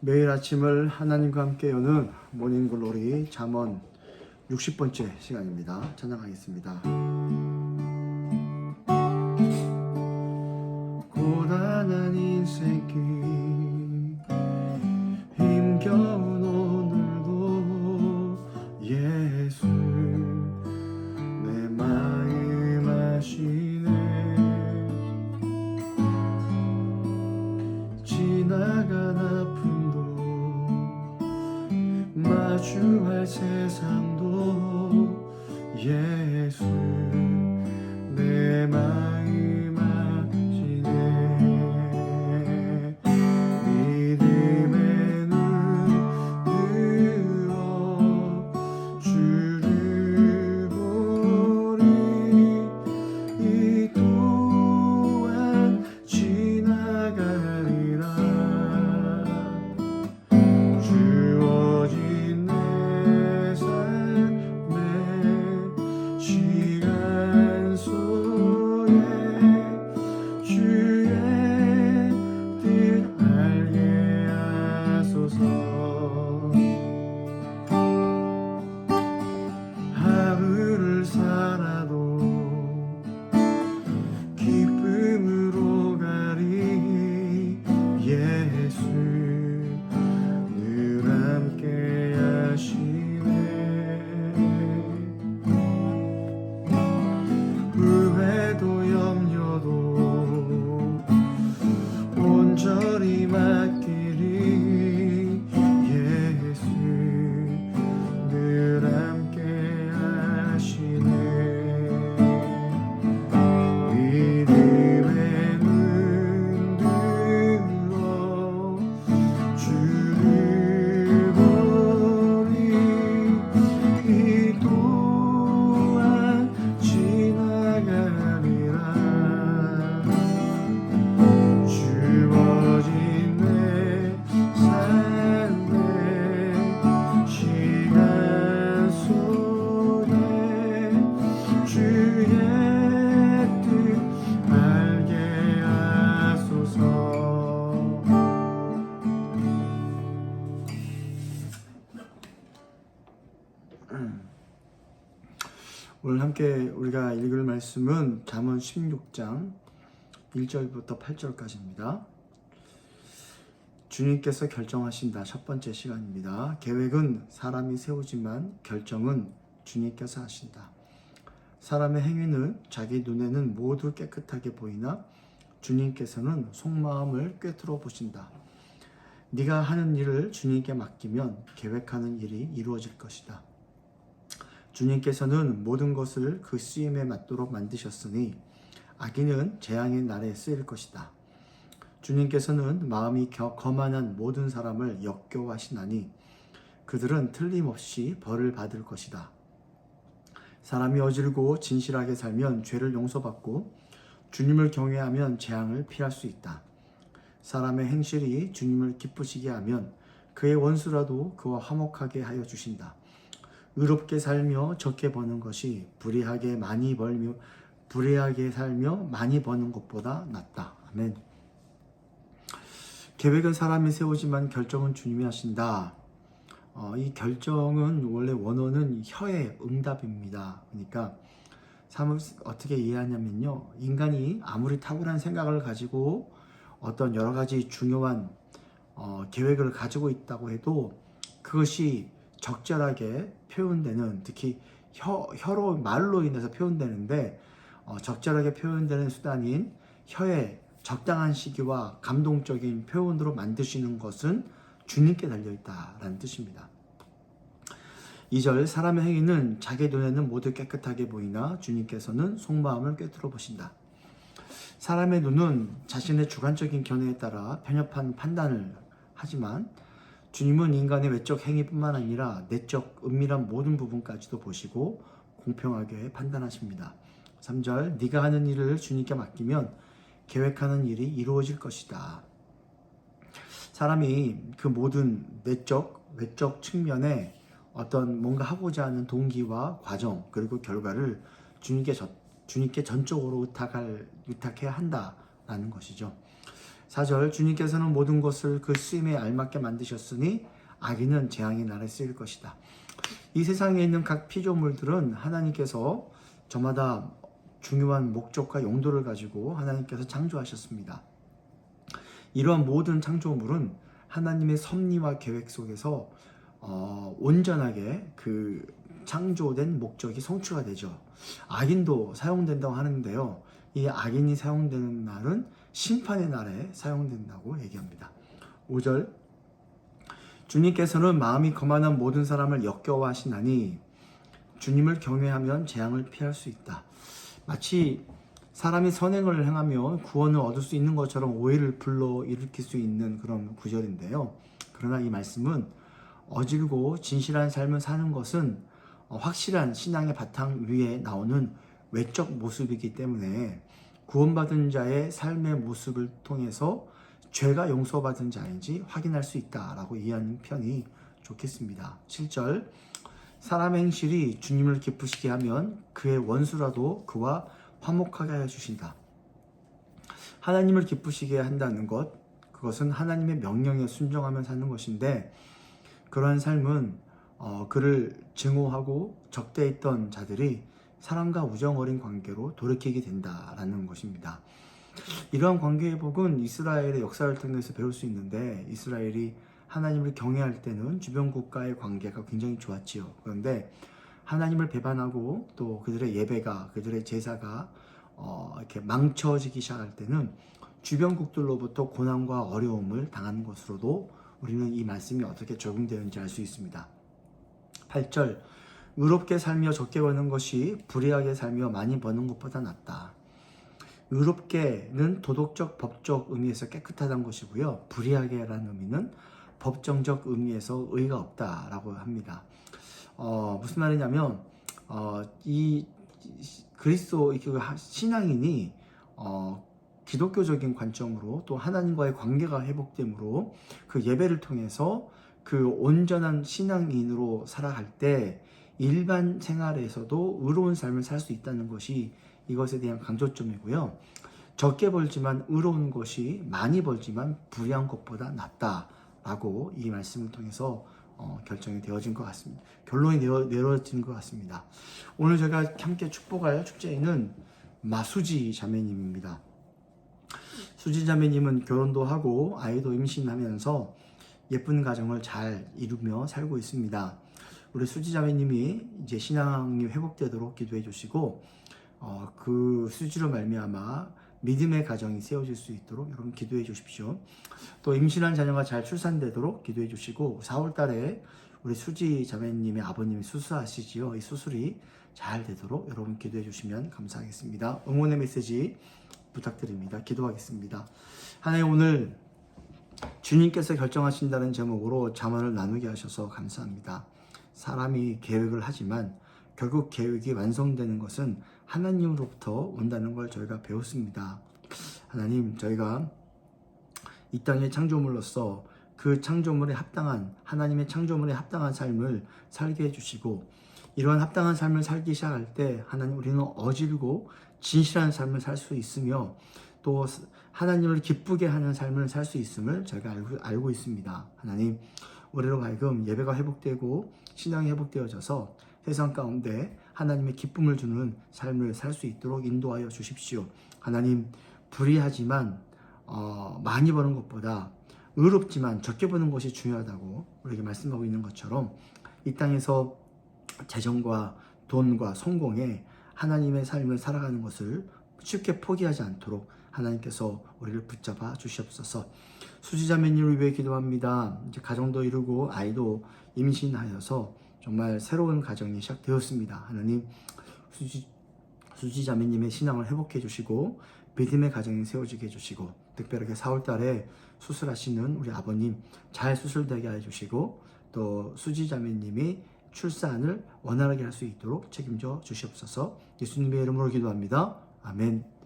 매일 아침을 하나님과 함께 여는 모닝 글로리 잠언 60번째 시간입니다. 찬양하겠습니다. 고단한 인생길 함께 우리가 읽을 말씀은 잠언 16장 1절부터 8절까지입니다. 주님께서 결정하신다. 첫 번째 시간입니다. 계획은 사람이 세우지만 결정은 주님께서 하신다. 사람의 행위는 자기 눈에는 모두 깨끗하게 보이나 주님께서는 속마음을 꿰뚫어 보신다. 네가 하는 일을 주님께 맡기면 계획하는 일이 이루어질 것이다. 주님께서는 모든 것을 그 쓰임에 맞도록 만드셨으니 악인은 재앙의 날에 쓰일 것이다. 주님께서는 마음이 겨- 거만한 모든 사람을 역겨워하시나니 그들은 틀림없이 벌을 받을 것이다. 사람이 어질고 진실하게 살면 죄를 용서받고 주님을 경외하면 재앙을 피할 수 있다. 사람의 행실이 주님을 기쁘시게 하면 그의 원수라도 그와 화목하게 하여 주신다. 의롭게 살며 적게 버는 것이 불의하게 많이 벌며 불의하게 살며 많이 버는 것보다 낫다. 아멘. 계획은 사람이 세우지만 결정은 주님이 하신다. 어, 이 결정은 원래 원어는 혀의 응답입니다. 그러니까 삶을 어떻게 이해하냐면요. 인간이 아무리 탁월한 생각을 가지고 어떤 여러 가지 중요한 어, 계획을 가지고 있다고 해도 그것이 적절하게 표현되는 특히 혀, 혀로 말로 인해서 표현되는데 어, 적절하게 표현되는 수단인 혀의 적당한 시기와 감동적인 표현으로 만드시는 것은 주님께 달려 있다라는 뜻입니다. 2절 사람의 행위는 자기 눈에는 모두 깨끗하게 보이나 주님께서는 속마음을 꿰뚫어 보신다. 사람의 눈은 자신의 주관적인 견해에 따라 편협한 판단을 하지만 주님은 인간의 외적 행위뿐만 아니라 내적 은밀한 모든 부분까지도 보시고 공평하게 판단하십니다. 3절 네가 하는 일을 주님께 맡기면 계획하는 일이 이루어질 것이다. 사람이 그 모든 내적, 외적 측면에 어떤 뭔가 하고자 하는 동기와 과정 그리고 결과를 주님께 저, 주님께 전적으로 의탁할 의탁해야 한다라는 것이죠. 4절 주님께서는 모든 것을 그 쓰임에 알맞게 만드셨으니 악인은 재앙의 날에 쓰일 것이다. 이 세상에 있는 각 피조물들은 하나님께서 저마다 중요한 목적과 용도를 가지고 하나님께서 창조하셨습니다. 이러한 모든 창조물은 하나님의 섭리와 계획 속에서 어, 온전하게 그 창조된 목적이 성취가 되죠. 악인도 사용된다고 하는데요. 이 악인이 사용되는 날은 심판의 날에 사용된다고 얘기합니다. 5절 주님께서는 마음이 거만한 모든 사람을 역겨워하시나니 주님을 경외하면 재앙을 피할 수 있다. 마치 사람이 선행을 행하며 구원을 얻을 수 있는 것처럼 오해를 불러 일으킬 수 있는 그런 구절인데요. 그러나 이 말씀은 어질고 진실한 삶을 사는 것은 확실한 신앙의 바탕 위에 나오는 외적 모습이기 때문에 구원받은 자의 삶의 모습을 통해서 죄가 용서받은 자인지 확인할 수 있다라고 이해하는 편이 좋겠습니다. 7절 사람의 행실이 주님을 기쁘시게 하면 그의 원수라도 그와 화목하게 하여 주신다. 하나님을 기쁘시게 한다는 것, 그것은 하나님의 명령에 순종하며 사는 것인데 그러한 삶은 어, 그를 증오하고 적대했던 자들이 사랑과 우정 어린 관계로 돌이키게 된다라는 것입니다. 이러한 관계 회복은 이스라엘의 역사를 통해서 배울 수 있는데 이스라엘이 하나님을 경외할 때는 주변 국가의 관계가 굉장히 좋았지요. 그런데 하나님을 배반하고 또 그들의 예배가 그들의 제사가 어, 이렇게 망쳐지기 시작할 때는 주변국들로부터 고난과 어려움을 당하는 것으로도 우리는 이 말씀이 어떻게 적용되는지 알 수 있습니다. 8절 의롭게 살며 적게 버는 것이 불의하게 살며 많이 버는 것보다 낫다. 의롭게는 도덕적, 법적 의미에서 깨끗하다는 것이고요. 불의하게라는 의미는 법정적 의미에서 의가 없다라고 합니다. 어, 무슨 말이냐면 어, 이 그리스도 신앙인이 어, 기독교적인 관점으로 또 하나님과의 관계가 회복됨으로 그 예배를 통해서 그 온전한 신앙인으로 살아갈 때 일반 생활에서도 의로운 삶을 살 수 있다는 것이 이것에 대한 강조점이고요. 적게 벌지만 의로운 것이 많이 벌지만 불의한 것보다 낫다라고 이 말씀을 통해서 어, 결정이 되어진 것 같습니다. 결론이 내어, 내려진 것 같습니다. 오늘 제가 함께 축복할 축제인은 마수지 자매님입니다. 수지 자매님은 결혼도 하고 아이도 임신하면서 예쁜 가정을 잘 이루며 살고 있습니다. 우리 수지 자매님이 이제 신앙이 회복되도록 기도해 주시고 어, 그 수지로 말미암아 믿음의 가정이 세워질 수 있도록 여러분 기도해 주십시오. 또 임신한 자녀가 잘 출산되도록 기도해 주시고 4월 달에 우리 수지 자매님의 아버님이 수술하시지요. 이 수술이 잘 되도록 여러분 기도해 주시면 감사하겠습니다. 응원의 메시지 부탁드립니다. 기도하겠습니다. 하나님 오늘 주님께서 결정하신다는 제목으로 자문을 나누게 하셔서 감사합니다. 사람이 계획을 하지만 결국 계획이 완성되는 것은 하나님으로부터 온다는 걸 저희가 배웠습니다. 하나님, 저희가 이 땅의 창조물로서 그 창조물에 합당한 하나님의 창조물에 합당한 삶을 살게 해주시고 이러한 합당한 삶을 살기 시작할 때 하나님 우리는 어질고 진실한 삶을 살 수 있으며 또 하나님을 기쁘게 하는 삶을 살 수 있음을 저희가 알고, 알고 있습니다. 하나님 우리로 하여금 예배가 회복되고 신앙이 회복되어져서 세상 가운데 하나님의 기쁨을 주는 삶을 살 수 있도록 인도하여 주십시오. 하나님 불의하지만 어, 많이 버는 것보다 의롭지만 적게 버는 것이 중요하다고 우리에게 말씀하고 있는 것처럼 이 땅에서 재정과 돈과 성공에 하나님의 삶을 살아가는 것을 쉽게 포기하지 않도록 하나님께서 우리를 붙잡아 주시옵소서. 수지자매님을 위해 기도합니다. 이제 가정도 이루고 아이도 임신하여서 정말 새로운 가정이 시작되었습니다. 하나님 수지 수지자매님의 신앙을 회복해 주시고 믿음의 가정이 세워지게 해주시고 특별하게 4월달에 수술하시는 우리 아버님 잘 수술되게 해주시고 또 수지자매님이 출산을 원활하게 할 수 있도록 책임져 주시옵소서 예수님의 이름으로 기도합니다. 아멘.